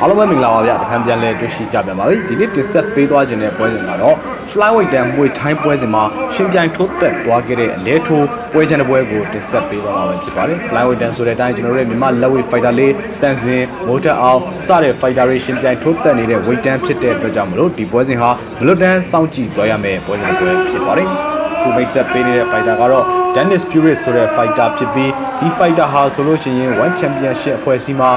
အားလုံးပဲမင်္ဂလာပါဗျတခါပြန်လဲတွေ့ရှိကြပြန်ပါပြီဒီနေ့တင်ဆက်ပေးသွားခြင်းတဲ့ပွဲစဉ်ကတော့ flyweight တန်မွေထိုင်းပွဲစဉ်မှာရှင်ပြိုင်ထိုးသက်သွားခဲ့တဲ့အလဲထိုးပွဲချန်တဲ့ပွဲကိုတင်ဆက်ပေးသွားမှာဖြစ်ပါတယ် flyweight တန်ဆိုတဲ့အတိုင်းကျွန်တော်တို့ရဲ့မြန်မာ lightweight fighter လေးတန်စင်မိုးတက်အောင်စတဲ့ fighter တွေရှင်ပြိုင်ထိုးသက်နေတဲ့ weight တန်ဖြစ်တဲ့အတွက်ကြောင့်မလို့ဒီပွဲစဉ်ဟာမလွတ်တမ်းစောင့်ကြည့်သွားရမယ့်ပွဲစဉ်တစ်ပွဲဖြစ်ပါတယ်ခုမိတ်ဆက်ပေးနေတဲ့ fighter ကတော့ Dennis Fury ဆိုတဲ့ fighter ဖြစ်ပြီးဒီ fighter ဟာဆိုလို့ရှိရင် One Championship အဖွဲ့အစည်းမှာ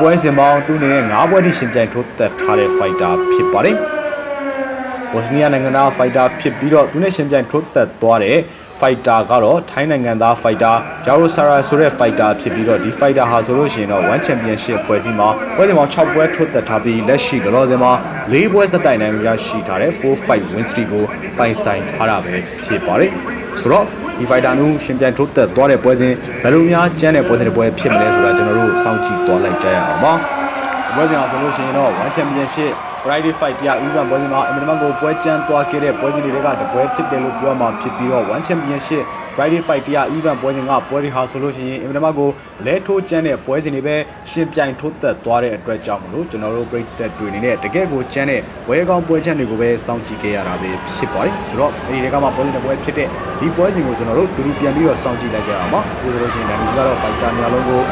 ပွဲစဉ်ပေါင်းသူ့အနေနဲ့၅ပွဲထိရှင်ပြိုင်ထိုးသက်ထားတဲ့ fighter ဖြစ်ပါတယ်။ဘော့စနီးယားနိုင်ငံသား fighter ဖြစ်ပြီးတော့သူနဲ့ရှင်ပြိုင်ထိုးသက်သွားတဲ့ fighter ကတော့ထိုင်းနိုင်ငံသား fighter Jaro Sara ဆိုတဲ့ fighter ဖြစ်ပြီးတော့ဒီ fighter ဟာဆိုလို့ရှိရင်တော့ One Championship ဖွဲ့စည်းမှာပွဲစဉ်မှာ6ပွဲထိုးသက်ထားပြီးလက်ရှိလောလောဆယ်မှာ၄ပွဲစတိုင်နိုင်ရရှိထားတဲ့4 fight win streak ကိုပိုင်ဆိုင်ထားတာပဲဖြစ်ပါတယ်။ဆိုတော့ဒီ fighter နူးရှင်ပြိုင်ထိုးသက်သွားတဲ့ပွဲစဉ်ဘယ်လိုများကျန်းတဲ့ပွဲစဉ်တစ်ပွဲဖြစ်မလဲဆိုတာကျွန်တော်တို့ စောင့်ကြည့်သွားလိုက်ကြရအောင်ပါ။ပွဲစဉ်အောင်ဆိုလို့ရှိရင်တော့ One Championship Friday Fight ပြဥပန်ပွဲစဉ်မှာအင်မတန်ကိုပွဲကျန်းသွားခဲ့တဲ့ပွဲစဉ်တွေကတပွဲဖြစ်တယ်လို့ပြောမှဖြစ်ပြီးတော့ One Championship Friday Fight တရားဥပန်ပွဲစဉ်ကပွဲတွေဟာဆိုလို့ရှိရင်အင်မတန်ကိုလဲထိုးကျန်းတဲ့ပွဲစဉ်တွေပဲရှင်ပြိုင်ထိုးသက်သွားတဲ့အတွက်ကြောင့်မလို့ကျွန်တော်တို့ပြည်သက်တွေအနေနဲ့တကယ့်ကိုကျန်းတဲ့ဝဲကောင်းပွဲချန်တွေကိုပဲစောင့်ကြည့်ခဲ့ရတာပဲဖြစ်ပါတယ်ဆိုတော့အဲဒီတွေကမှပွဲစဉ်တစ်ပွဲဖြစ်တဲ့ဒီပွဲစဉ်ကိုကျွန်တော်တို့ဒူဒူပြန်ပြီးတော့စောင့်ကြည့်လိုက်ကြရအောင်ပါပြီးဆိုလို့ရှိရင်လည်းဒီကတော့ Fighter များလုံးကို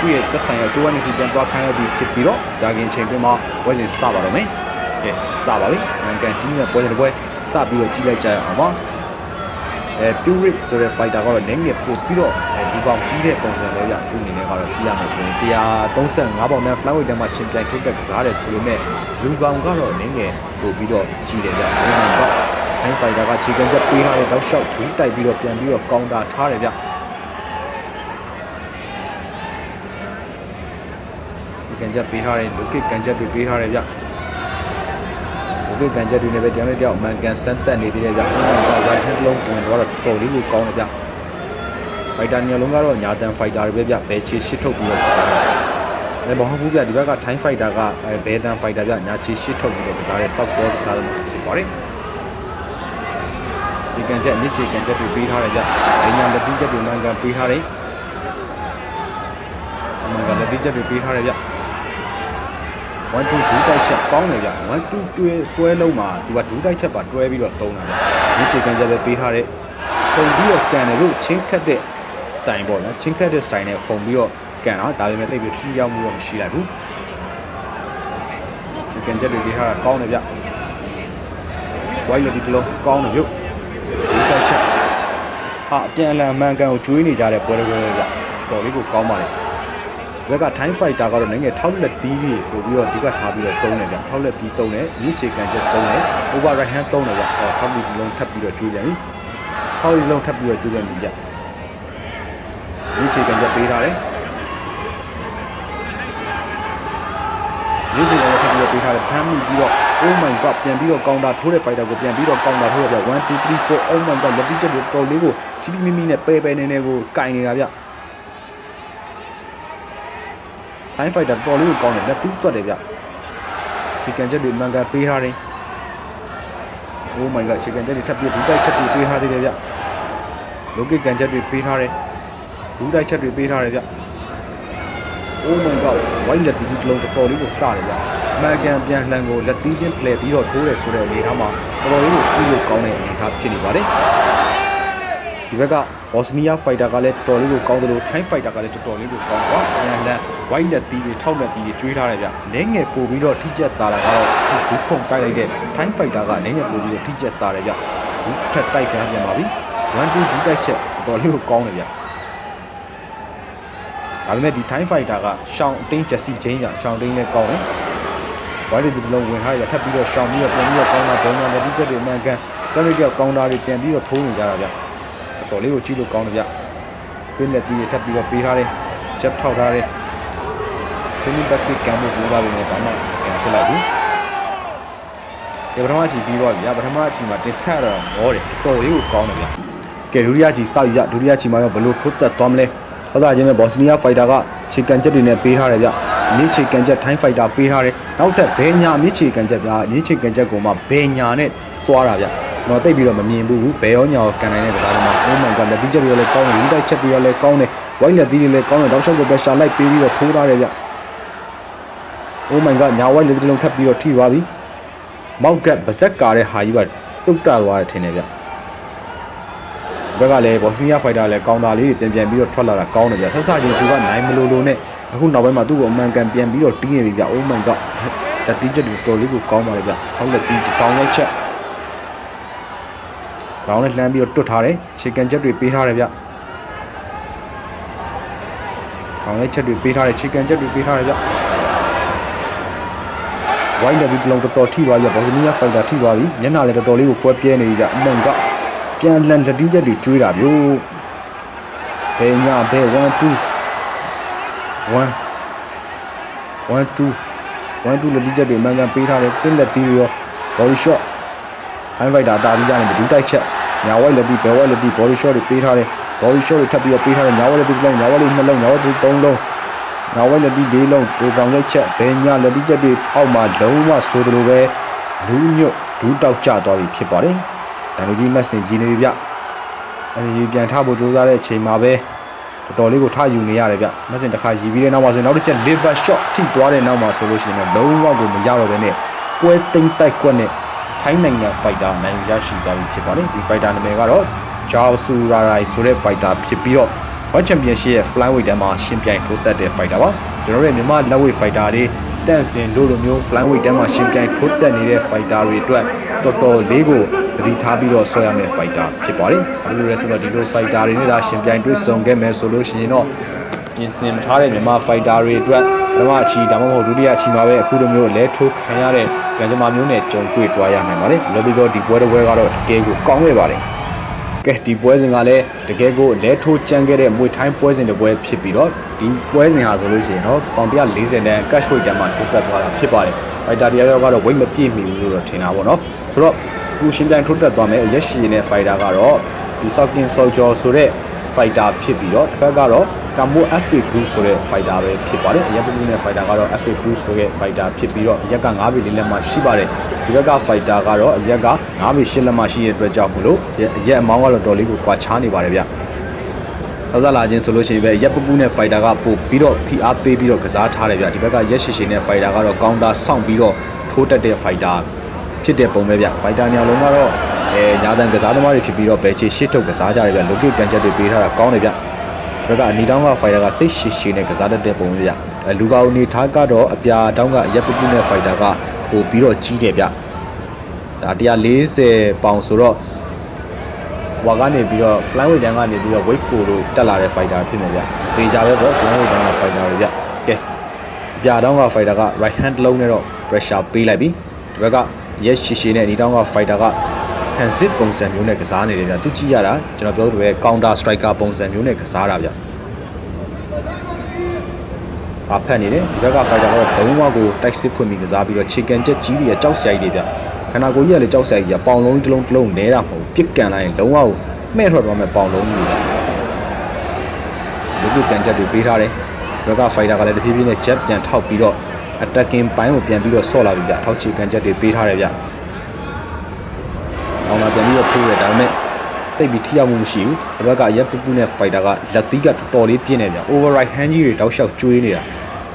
သူ့ရဲ့သက်ဆိုင်ရာဂျိုးဝမ်နီစီပြန်သွားခိုင်းရပြီးဖြစ်ပြီးတော့ဂျာဂင်ချိန်တွင်းမှာပွဲစဉ်စပါတော့မယ်ကဲစပါပြီနိုင်ငံတီးနဲ့ပွဲစဉ်တစ်ပွဲစပြီးတော့ကြည့်လိုက်ကြရအောင်ပါအဲ Puric ဆိုတဲ့ fighter ကတော့နည်းငယ်ပို့ပြီးတော့အဲဒီပေါင်ကြီးတဲ့ပုံစံပဲပြသူ့အနေနဲ့ကတော့ကြည့်ရမယ်ဆိုရင်135ပေါင်နဲ့ flyweight တန်းမှာရှင်ပြိုင်ထုတ်တဲ့ကစားတယ်ဆိုပေမဲ့လူပေါင်ကတော့နည်းငယ်ပို့ပြီးတော့ကြီးတယ်ဗျဒီမှာတော့ high fighter ကခြေကန်ချက်ပေးထားတဲ့တောက်လျှောက်ဒူးတိုက်ပြီးတော့ပြန်ပြီးတော့ကောင်တာထားတယ်ဗျ ကန်ချက်ပေးထားတယ်လူကစ်ကန်ချက်တွေပေးထားတယ်ဗျလူကစ်ကန်ချက်တွေနဲ့ပဲတရားနဲ့တရားအမှန်ကန်စမ်းတက်နေသေးတယ်ဗျဒီမှာ right hand လုံးဝင်တော့တော်လေးကိုကောင်းတယ်ဗျ fighter ညလုံးကတော့ညာတန် fighter တွေပဲဗျဘယ်ချေရှစ်ထုတ်ပြီးတော့ကစားတယ်အဲမဟုတ်ဘူးဗျဒီဘက်က time fighter ကအဲဘဲတန် fighter ဗျညာချေရှစ်ထုတ်ပြီးတော့ကစားတယ် soft ball ကစားတယ်ဖြစ်ပါတယ်ဒီကန်ချက်မြစ်ချေကန်ချက်တွေပေးထားတယ်ဗျ။အညာလက်ပြီးချက်တွေမှန်ကန်ပေးထားတယ်။မှန်ကန်လက်ပြီးချက်တွေပေးထားတယ်ဗျ။ 1 2 2တိုက်ချက်ကောင်းတယ်ဗျ။1 2တွဲတွဲလုံးမှာသူက2တိုက်ချက်ပါတွဲပြီးတော့သုံးတာဗျ။မြစ်ချေကန်ချက်ပဲပေးထားတယ်။ပုံပြီးတော့ကန်တယ်လို့ချင်းခတ်တဲ့ style ပေါ့နော်။ချင်းခတ်တဲ့ style နဲ့ပုံပြီးတော့ကန်တာဒါပေမဲ့တိတ်ပြီးထိရောက်မှုတော့မရှိလိုက်ဘူး။ချီကန်ချက်တွေပေးထားတာကောင်းတယ်ဗျ။ white လက်ဒီတစ်လုံးကောင်းတယ်ဗျ။ဒီတိုက်ချက်ဟာအပြန်အလှန်အမှန်ကန်ကိုကျွေးနေကြတဲ့ပွဲတွေပဲဗျတော်လေးကိုကောင်းပါလေ ဘက်က time fighter ကတော့နိုင်ငံထောက်လက်တီးပြီးပို့ပြီးတော့ဒီကထားပြီးတော့တုံးတယ်ဗျထောက်လက်တီးတုံးတယ်မြစ်ချေကန်ချက်တုံးတယ် over right hand တုံးတယ်ဗျဟောထောက်ပြီးလုံးထပ်ပြီးတော့ကျွေးပြန်ပြီထောက်ပြီးလုံးထပ်ပြီးတော့ကျွေးပြန်ပြီဗျမြစ်ချေကန်ချက်ပေးထားတယ်မြစ်ချေကန်ချက်ထပ်ပြီးတော့ပေးထားတယ်ဖမ်းမိပြီးတော့ oh my god ပြန်ပြီးတော့ counter ထိုးတဲ့ fighter ကိုပြန်ပြီးတော့ counter ထိုးရဗျ1 2 3 4 oh my god လက်ပြီးချက်တွေတော်လေးကိုချီတီမီမီနဲ့ပဲပဲနေနေကိုကင်နေတာဗျ time fighter တော်လေးကိုကောင်းတယ်လက်သီးတွတ်တယ်ဗျဒီကန်ချက်တွေမှန်ကန်ပေးထားတယ် oh my god ချီကန်ချက်တွေထပ်ပြီးဒူးတိုက်ချက်တွေပေးထားသေးတယ်ဗျလောကီကန်ချက်တွေပေးထားတယ်ဒူးတိုက်ချက်တွေပေးထားတယ်ဗျ oh my god white လက်သီးတစ်လုံးတော်လေးကိုလှတယ်ဗျမှန်ကန်ပြန်လှန်ကိုလက်သီးချင်းဖလှယ်ပြီးတော့ထိုးတယ်ဆိုတဲ့အနေအထားမှာတော်လေးကိုကြည့်လို့ကောင်းတဲ့အနေအထားဖြစ်နေပါတယ်ဒီဘက်ကဘော့စနီးယားဖိုက်တာကလည်းတော်တော်လေးကိုကောင်းတယ်လို့ထိုင်းဖိုက်တာကလည်းတော်တော်လေးကိုကောင်းတော့ အမြန်လန်ဝိုင်းလက်သီးတွေထောက်လက်သီးတွေကျွေးထားတယ်ဗျ။လဲငယ်ပို့ပြီးတော့ထိကျက်တာကတော့ဒူးဖုံတိုက်လိုက်တဲ့ထိုင်းဖိုက်တာကလဲငယ်ပို့ပြီးတော့ထိကျက်တာတယ်ဗျ။ဒီထက်တိုက်ခံပြန်ပါပြီ။1 2ဒီတိုက်ချက်တော်တော်လေးကိုကောင်းတယ်ဗျ။ဒါပေမဲ့ဒီထိုင်းဖိုက်တာကရှောင်းအတင်းဂျက်စီချင်းရရှောင်းတင်းလည်းကောင်းတယ်။ဝိုင်းဒီလုံးဝင်ထားရထပ်ပြီးတော့ရှောင်းပြီးတော့ပြန်ပြီးတော့ကောင်းတာဘုံညာလက်သီးချက်တွေအမှန်ကန်ကလေးကကောင်းတာတွေပြန်ပြီးတော့ထိုးနေကြတာဗျ။တော်လေးကိုကြည့်လို့ကောင်းတယ်ဗျ။ပြင်းလက်သီးတွေထပ်ပြီးတော့ပေးထားတယ်။ချက်ထောက်ထားတယ်။ ခင်းဘက်ကကံမှုကြိုးစားနေတယ်ဘာမှပြန်ဖြစ်လိုက်ဘူး။ဒီပထမအချီပြီးတော့ဗျာပထမအချီမှာတင်ဆက်ရတော့မောတယ်တော်လေးကိုကောင်းတယ်ဗျာ။ကဲဒုတိယအချီစောက်ရဒုတိယအချီမှာရောဘယ်လိုထိုးသက်သွားမလဲ။ဆက်တာချင်းပဲဘော့စနီးယားဖိုက်တာကချီကန်ချက်တွေနဲ့ပေးထားတယ်ဗျ။မြစ်ချီကန်ချက်ထိုင်းဖိုက်တာပေးထားတယ်။နောက်ထပ်ဘဲညာမြစ်ချီကန်ချက်ဗျာမြစ်ချီကန်ချက်ကိုမှဘဲညာနဲ့သွားတာဗျာ။ကျွန်တော်တိတ်ပြီးတော့မမြင်ဘူးဘယ်ရောညာရောကန်နိုင်တဲ့ကစားသမား oh my god လက်သီးချက်တွေလည်းကောင်းတယ်လူတိုက်ချက်တွေလည်းကောင်းတယ် white လက်သီးတွေလည်းကောင်းတယ်တောက်လျှောက်ကိုပဲရှာလိုက်ပေးပြီးတော့ထိုးထားတယ်ဗျ Oh my god ညာဝိုက်လေးတစ်လုံးထပ်ပြီးတော့ထိသွားပြီမောက်ကတ်ဗဇက်ကာတဲ့ဟာကြီးကတုတ်တာသွားတယ်ထင်တယ်ဗျဘက်ကလည်းဘော့စနီးယားဖိုက်တာလည်းကောင်တာလေးတွေပြန်ပြန်ပြီးတော့ထွက်လာတာကောင်းတယ်ဗျဆက်စချင်းသူကနိုင်မလို့လို့နဲ့အခုနောက်ပိုင်းမှာသူ့ကိုအမှန်ကန်ပြန်ပြီးတော့တီးနေပြီဗျ Oh my god တတိကျတူတော်လေးကိုကောင်းပါလေဗျဟုတ်လက်တီးတောင်းလိုက်ချက်တောင်းနဲ့လှမ်းပြီးတော့တွတ်ထားတယ်ရှေကန်ချက်တွေပေးထားတယ်ဗျတောင်းလိုက်ချက်တွေပေးထားတယ်ရှေကန်ချက်တွေပေးထားတယ်ဗျ ဝိုင်းလက်ပြီးတလုံးတော်တော်ထိသွားပြီဘော်စနီးယားဖိုက်တာထိသွားပြီမျက်နှာလည်းတော်တော်လေးကိုကွဲပြဲနေပြီဗျအမှန်ကပြန်လန်လက်တီးချက်တွေကျွေးတာဗျို့ဘယ်ညာဘယ်1 2 1 1 2 1 2လက်တီးချက်တွေအမှန်ကန်ပေးထားတယ်တင်းလက်တီးတွေရော body shot ထိုင်းဖိုက်တာတာပြီးကြတယ်ဘဒူးတိုက်ချက်ညာဝိုက်လက်တီးဘယ်ဝိုက်လက်တီး body shot တွေပေးထားတယ် body shot တွေထပ်ပြီးတော့ပေးထားတယ်ညာဝိုက်လက်တီးတစ်လုံးညာဝိုက်လက်နှလုံးညာဝိုက်လက်သုံးလုံး ညာဝိုက်လက်တီးလေးလုံးတူတောင်ရိုက်ချက်ဘယ်ညာလက်တီးချက်တွေအောက်မှာလုံးဝဆိုးတယ်လို့ပဲလူညွတ်ဒူးတောက်ကျသွားပြီဖြစ်ပါတယ်တန်လူကြီးမက်ဆင်ကြီးနေပြီဗျအဲဒီပြန်ထဖို့ကြိုးစားတဲ့အချိန်မှာပဲတော်တော်လေးကိုထယူနေရတယ်ဗျမက်ဆင်တစ်ခါရီပြီးတဲ့နောက်မှာဆိုရင်နောက်တစ်ချက် liver shot ထိသွားတဲ့နောက်မှာဆိုလို့ရှိရင်တော့လုံးဝကိုမရတော့ဘဲနဲ့ပွဲသိမ့်တိုက်ကွက်နဲ့ထိုင်းနိုင်ငံဖိုက်တာနိုင်ရရှိသွားပြီဖြစ်ပါတယ်ဒီဖိုက်တာနာမည်ကတော့ Jao Surarai ဆိုတဲ့ဖိုက်တာဖြစ်ပြီးတော့ World Championship ရဲ့ flyweight တန်းမှာရှင်ပြိုင်ထိုးတက်တဲ့ဖိုက်တာပါကျွန်တော်တို့ရဲ့မြန်မာ lightweight fighter တွေတန့်စင်လို့လိုမျိုး flyweight တန်းမှာရှင်ပြိုင်ထိုးတက်နေတဲ့ fighter တွေအတွက်တော်တော်လေးကိုသတိထားပြီးတော့ဆွဲရမယ့် fighter ဖြစ်ပါတယ်ဒီလိုလဲဆိုတော့ဒီလို fighter တွေနဲ့ဒါရှင်ပြိုင်တွေ့ဆုံခဲ့မယ်ဆိုလို့ရှိရင်တော့ပြင်ဆင်ထားတဲ့မြန်မာ fighter တွေအတွက်ပထမအချီဒါမှမဟုတ်ဒုတိယအချီမှာပဲအခုလိုမျိုးလဲထိုးခံရတဲ့ကြံကြမာမျိုးနဲ့ကြုံတွေ့သွားရနိုင်ပါတယ်လော်ဘီတော့ဒီပွဲတစ်ပွဲကတော့တကယ်ကိုကောင်းခဲ့ပါတယ် ကဲဒီပွဲစဉ်ကလည်းတကယ်ကိုလဲထိုးကြမ်းခဲ့တဲ့မွေထိုင်းပွဲစဉ်တစ်ပွဲဖြစ်ပြီးတော့ဒီပွဲစဉ်ဟာဆိုလို့ရှိရင်တော့ပေါင်140တန်း cash weight တန်းမှာတိုးတက်သွားတာဖြစ်ပါတယ်။ဖိုက်တာတရားရောကတော့ weight မပြည့်မီဘူးလို့တော့ထင်တာပေါ့နော်။ဆိုတော့အခုရှင်ပြန်ထိုးတက်သွားမယ်ရက်ရှည်နဲ့ fighter ကတော့ဒီ Sokin Soldier ဆိုတဲ့ fighter ဖြစ်ပြီးတော့တစ်ဖက်ကတော့ Kamo FA Group ဆိုတဲ့ fighter ပဲဖြစ်ပါတယ်။ရက်ပူနဲ့ fighter ကတော့ FA Group ဆိုတဲ့ fighter ဖြစ်ပြီးတော့ရက်က9ဘီလေးလက်မှရှိပါတယ်။ဒီဘက်က fighter ကတော့ရက်က9ဘီ10လက်မှရှိတဲ့အတွက်ကြောင့်မလို့ရက်အမောင်းကတော့တော်လေးကိုကွာခြားနေပါတယ်ဗျ။သောစားလာခြင်းဆိုလို့ရှိရင်ပဲရက်ပပူနဲ့ fighter ကပို့ပြီးတော့ဖိအားပေးပြီးတော့ကစားထားတယ်ဗျဒီဘက်ကရက်ရှိရှိနဲ့ fighter ကတော့ counter စောင့်ပြီးတော့ထိုးတက်တဲ့ fighter ဖြစ်တဲ့ပုံပဲဗျ fighter ညလုံးကတော့အဲညာတန်ကစားသမားတွေဖြစ်ပြီးတော့ဘယ်ချေရှစ်ထုတ်ကစားကြတယ်ဗျလုတ်ကန်ချက်တွေပေးထားတာကောင်းတယ်ဗျ ဘက်ကအနီတောင်းက fighter ကစိတ်ရှိရှိနဲ့ကစားတတ်တဲ့ပုံပဲဗျအဲလူကောင်နေထားကတော့အပြာတောင်းကရက်ပပူနဲ့ fighter ကပို့ပြီးတော့ကြီးတယ်ဗျဒါ140ပေါင်ဆိုတော့ဝါကနေပြီးတော့ flyweight တန်းကနေပြီးတော့ weight ကိုလို့တက်လာတဲ့ fighter ဖြစ်နေဗျ။ဒေကြပဲပေါ့ flyweight တန်းက fighter တွေဗျ။ကဲအပြာတောင်းက fighter က right hand လုံးနဲ့တော့ pressure ပေးလိုက်ပြီ။ဒီဘက်က yes ရှည်ရှည်နဲ့ဒီတောင်းက fighter က ခံစစ်ပုံစံမျိုးနဲ့ကစားနေတယ်ဗျ။သူကြည့်ရတာကျွန်တော်ပြောသလိုပဲ counter striker ပုံစံမျိုးနဲ့ကစားတာဗျ။အဖက်နေတယ်ဒီဘက်က fighter ကတော့ဘုံဝါကိုတိုက်စစ်ဖွင့်ပြီးကစားပြီးတော့ chicken ချက်ကြီးတွေကြောက်စရိုက်တွေဗျခန္ဓာကိုယ်ကြီးကလည်းကြောက်စရိုက်ကြီးပေါင်လုံးတစ်လုံးတစ်လုံးနဲတာမဟုတ်ပြစ်ကန်လိုက်ရင်လုံးဝကိုမှဲ့ထွက်သွားမဲ့ပေါင်လုံးကြီးတွေဗျလူကကန်ချက်တွေပေးထားတယ်ဒီဘက်က fighter ကလည်းတဖြည်းဖြည်းနဲ့ jet ပြန်ထောက်ပြီးတော့ attacking ပိုင်းကိုပြန်ပြီးတော့ဆော့လာပြီဗျထောက်ချီကန်ချက်တွေပေးထားတယ်ဗျ အောင်လာပြန်ပြီးတော့ထိုးရဒါပေမဲ့တိတ်ပြီးထိရောက်မှုမရှိဘူးဒီဘက်ကရက်ပူပူနဲ့ fighter ကလက်သီးကတော်တော်လေးပြင်းနေဗျ override hand ကြီးတွေတောက်လျှောက်ကျွေးနေတာ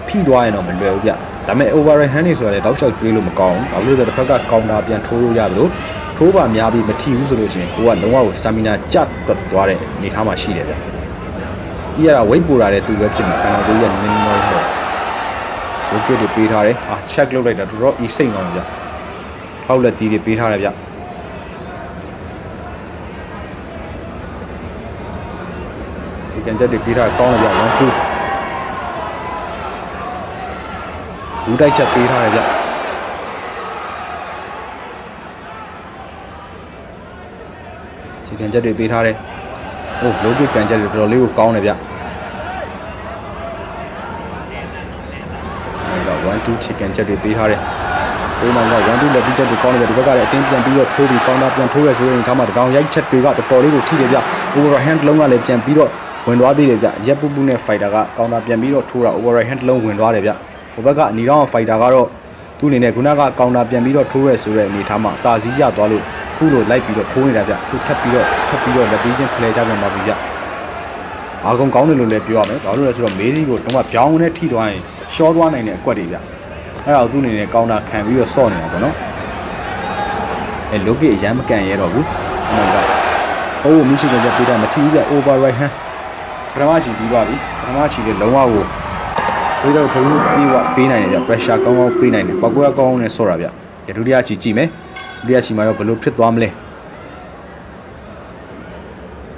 ထိသွားရင်တော့မလွယ်ဘူးဗျဒါပေမဲ့ override hand တွေဆိုတာလည်းတောက်လျှောက်ကျွေးလို့မကောင်းဘူးဘာလို့လဲဆိုတော့တစ်ဖက်က counter ပြန်ထိုးလို့ရတယ်လို့ထိုးပါများပြီးမထိဘူးဆိုလို့ရှိရင်ကိုကလုံးဝကို stamina ကျတွက်သွားတဲ့အနေအထားမှာရှိတယ်ဗျဒီက weight ပိုတာတဲ့သူပဲဖြစ်နေခန္ဓာကိုယ်ကြီးကနည်းနည်းတော့ wicket တွေပေးထားတယ်အာ check လုပ်လိုက်တာတော်တော် e စိတ်ကောင်းဗျဟောက်လက်တီးတွေပေးထားတယ်ဗျ ဒီကန်ချက်တွေပေးထားကောင်းတယ်ဗျ1 2ဘူးတိုက်ချက်ပေးထားတယ်ဗျချီကန်ချက်တွေပေးထားတယ်ဟို low kick ကန်ချက်တွေတော်တော်လေးကိုကောင်းတယ်ဗျအဲ့တော့1 2 chicken ချက်တွေပေးထားတယ်ဒီမှာက1 2လက်ပြီးချက်တွေကောင်းတယ်ဗျဒီဘက်ကလည်းအတင်းပြန်ပြီးတော့ထိုးပြီးကောင်းတာပြန်ထိုးရဆိုရင်ဒီမှာတကောင်ရိုက်ချက်တွေကတော်တော်လေးကိုထိတယ်ဗျ over hand လုံးကလည်းပြန်ပြီးတော့ ဝင်သွားသေးတယ်ဗျရက်ပူပူနဲ့ fighter ကကောင်တာပြန်ပြီးတော့ထိုးတာ over hand လုံးဝင်သွားတယ်ဗျဟိုဘက်ကအနီတောင်း fighter ကတော့သူ့အနေနဲ့ခုနကကောင်တာပြန်ပြီးတော့ထိုးရဲဆိုတဲ့အနေထားမှာအသာစီးရသွားလို့ခုလိုလိုက်ပြီးတော့ထိုးနေတာဗျခုထပ်ပြီးတော့ထပ်ပြီးတော့လက်သေးချင်းဖလဲကြပြန်ပါပြီဗျအာကုံကောင်းတယ်လို့လည်းပြောရမယ်ဘာလို့လဲဆိုတော့မေးစီကိုတော့ပြောင်းနဲ့ထိသွားရင်ရှော့သွားနိုင်တဲ့အကွက်တွေဗျအဲ့ဒါကိုသူ့အနေနဲ့ကောင်းတာခံပြီးတော့ဆော့နေတာပေါ့နော်အဲလိုကေအရမ်းမကန်ရဲတော့ဘူးအမှန်ကအိုးမရှိကြပြတာမထီးပြ over right hand ပထမချီပြီးပါပြီပထမချီလေးလုံးဝကိုပြီးတော့ထုံးပြီးဝပေးနိုင်တယ်ဗျ pressure ကောင်းကောင်းပေးနိုင်တယ်ပောက်ကွဲကောင်းကောင်းနဲ့ဆော့တာဗျကြဒုတိယချီကြည့်မယ်ဒုတိယချီမှာတော့ဘယ်လိုဖြစ်သွားမလဲ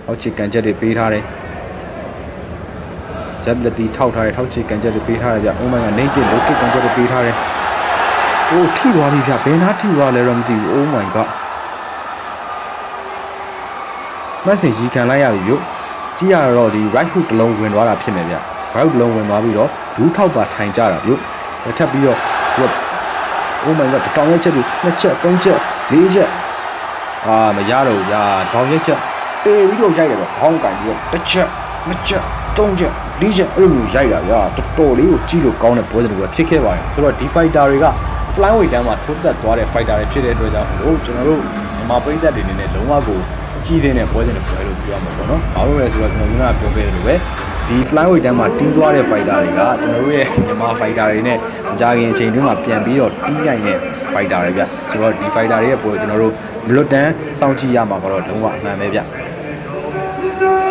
ဟောက်ချီကန်ချက်တွေပေးထားတယ်ဂျက်လက်တီထောက်ထားတယ်ထောက်ချီကန်ချက်တွေပေးထားတယ်ဗျ oh my god နေကလိုကကန်ချက်တွေပေးထားတယ်အိုးထိသွားပြီဗျဘယ်နာထိသွားလဲတော့မသိဘူး oh my god မက်ဆေ့ရီခံလိုက်ရပြီဗျ ကြည့်ရတော့ဒီ right hook တစ်လုံးဝင်သွားတာဖြစ်မယ်ဗျ right hook တစ်လုံးဝင်သွားပြီးတော့ဒူးထောက်ပါထိုင်ကြတာဗျထပ်ပြီးတော့ဒီ oh my god တောင်ရက်ချက်တွေနှစ်ချက်သုံးချက်လေးချက်အာမရတော့ဘူးဗျာတောင်ရက်ချက်တေးပြီးတော့ရိုက်တယ်ဗျခေါင်းကန်ပြီးတော့တစ်ချက်နှစ်ချက်သုံးချက်လေးချက်အဲ့လိုမျိုးရိုက်တာဗျာတော်တော်လေးကိုကြည့်လို့ကောင်းတဲ့ပွဲစဉ်တွေကဖြစ်ခဲ့ပါတယ်ဆိုတော့ဒီ fighter တွေက flyweight တန်းမှာထိုးသက်သွားတဲ့ fighter တွေဖြစ်တဲ့အတွက်ကြောင့်ဟိုကျွန်တော်တို့မြန်မာပြည်သက်တွေအနေနဲ့လုံးဝကို ကြည့်တဲ့ပွဲစဉ်တွေပွဲလို့ပြောရမှာပေါ့နော်။ဘာလို့လဲဆိုတော့ကျွန်တော်ကပြောခဲ့သလိုပဲဒီ flyweight တန်းမှာတီးသွားတဲ့ fighter တွေကကျွန်တော်တို့ရဲ့မြန်မာ fighter တွေနဲ့အကြခင်အချိန်တွင်းမှာပြန်ပြီးတော့တီးနိုင်တဲ့ fighter တွေဗျ။ဆိုတော့ဒီ fighter တွေရဲ့ပွဲကိုကျွန်တော်တို့မလွတ်တမ်းစောင့်ကြည့်ရမှာကတော့လုံးဝအမှန်ပဲဗျ။